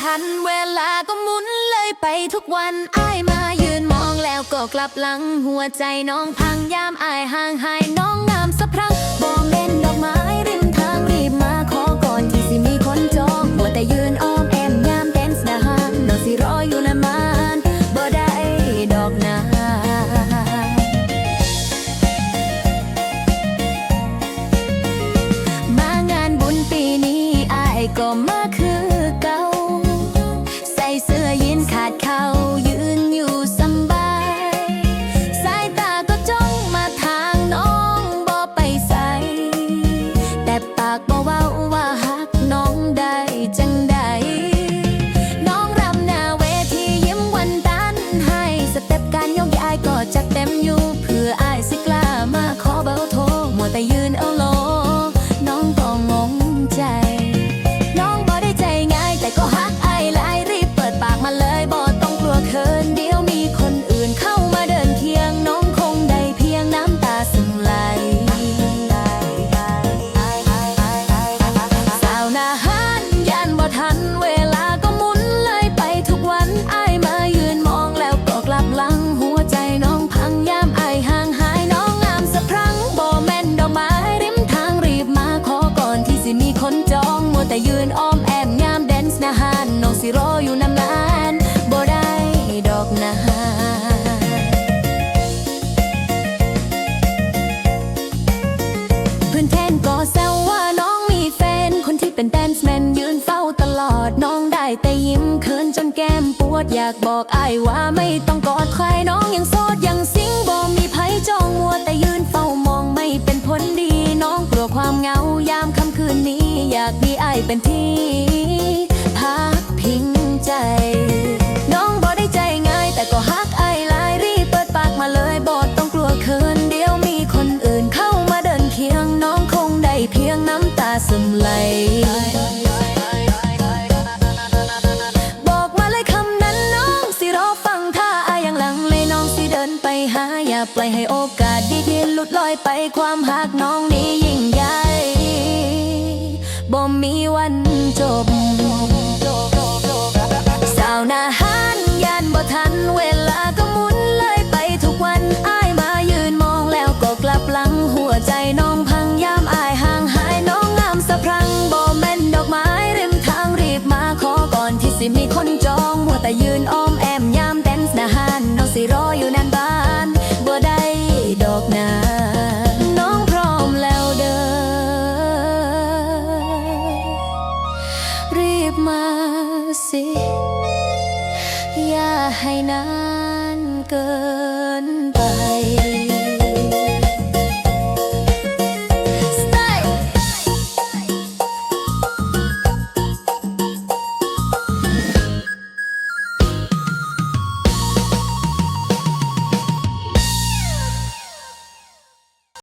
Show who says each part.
Speaker 1: ทัน เวลาก็หมุนเลยไปทุกวันอ้ายมายืนมองแล้วก็กลับหลัง หัวใจน้องพังยามอ้ายห่างหายน้องงามสะพรั่งบอเม่นดอกไม้ริมทางรีบมาขอก่อนที่สิมีคนจองหัวแต่ยืนอ้อมแอมยามแดนส์นะฮานน้องสิรออยู่นานมานบ่ได้ดอกนามางานบุญปีนี้อายก็มา นอ้อมแอมยามแดนส์นะฮานน้องสิรออยู่นำลานบ่ได้ดอกนาเพื่อนแทนก็แซวว่าน้องมีแฟน คนที่เป็นแดนซ์แมนยืนเฝ้าตลอดน้องได้แต่ยิ้มเขินจนแก้มปวดอยากบอกอายว่าไม่ต้องกอดใครน้องยังากมีอเป็นที่พักพิงใจ น้องบ่ได้ใจง่าย แต่ก็ฮักไอหลายรีบเปิดปากมาเลยบอต้องกลัวเขินเดี๋ยวมีคนอื่นเข้ามาเดินเคียง น้องคงได้เพียงน้ำตาซึมไหลบอกมาเลยคำนั้นน้องสิรอฟังถ้าอยังหลังเลยน้องสิเดินไปหาอย่าปล่อยให้โอกาสดีๆหลุดลอยไปความหักน้องนี้ยิ่งใหญ่ บ่มีวันจบ สาวนาหันยันบ่ทันเวลาก็หมุนเลยไปทุกวันอายมายืนมองแล้วก็กลับหลังหัวใจน้องพังยามอายห่างหายน้องงามสะพรังบ่แม่นดอกไม้ริมทางรีบมาขอก่อนที่สิมีคน ให้นานเกินไป